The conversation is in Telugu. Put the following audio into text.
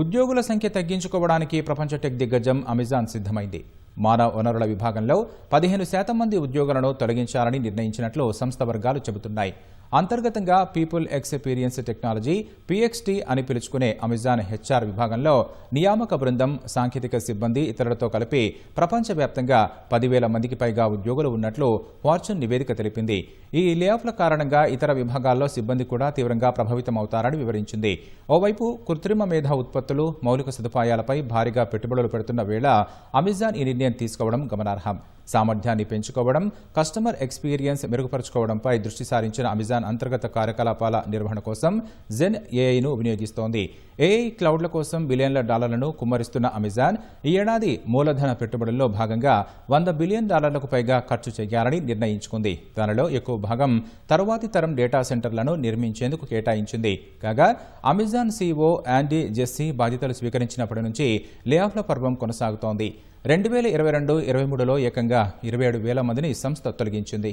ఉద్యోగుల సంఖ్య తగ్గించుకోవడానికి ప్రపంచ టెక్ దిగ్గజం అమెజాన్ సిద్ధమైంది. మానవ వనరుల విభాగంలో పదిహేను శాతం మంది ఉద్యోగులను తొలగించాలని నిర్ణయించినట్లు సంస్థ వర్గాలు చెబుతున్నాయి. అంతర్గతంగా పీపుల్ ఎక్స్పీరియన్స్ టెక్నాలజీ పీఎక్స్టీ అని పిలుచుకునే అమెజాన్ హెచ్ఆర్ విభాగంలో నియామక బృందం సాంకేతిక సిబ్బంది ఇతరులతో కలిపి ప్రపంచవ్యాప్తంగా పదివేల మందికి పైగా ఉద్యోగులు ఉన్నట్లు ఫార్చ్యూన్ నివేదిక తెలిపింది. ఈ లేఆఫ్ల కారణంగా ఇతర విభాగాల్లో సిబ్బంది కూడా తీవ్రంగా ప్రభావితమవుతారని వివరించింది. ఓవైపు కృత్రిమ మేధా ఉత్పత్తులు మౌలిక సదుపాయాలపై భారీగా పెట్టుబడులు పెడుతున్న వేళ అమెజాన్ ఈ నిర్ణయం తీసుకోవడం గమనార్హం. సామర్థ్యాన్ని పెంచుకోవడం కస్టమర్ ఎక్స్పీరియన్స్ మెరుగుపరుచుకోవడంపై దృష్టి సారించిన అమెజాన్ అంతర్గత కార్యకలాపాల నిర్వహణ కోసం జెన్ ఏఐను వినియోగిస్తోంది. ఏఐ క్లౌడ్ల కోసం బిలియన్ల డాలర్లను కుమ్మరిస్తున్న అమెజాన్ ఈ ఏడాది మూలధన పెట్టుబడుల్లో భాగంగా వంద బిలియన్ డాలర్లకు పైగా ఖర్చు చేయాలని నిర్ణయించుకుంది. దానిలో ఎక్కువ భాగం తరువాతి తరం డేటా సెంటర్లను నిర్మించేందుకు కేటాయించింది. కాగా అమెజాన్ సీఈఓ యాండీ జెస్సీ బాధ్యతలు స్వీకరించినప్పటి నుంచి లేఆఫ్ల పర్వం కొనసాగుతోంది. రెండు వేల ఇరవై రెండు ఇరవై మూడులో ఏకంగా ఇరవై ఏడు వేల మందిని సంస్థ తొలగించింది.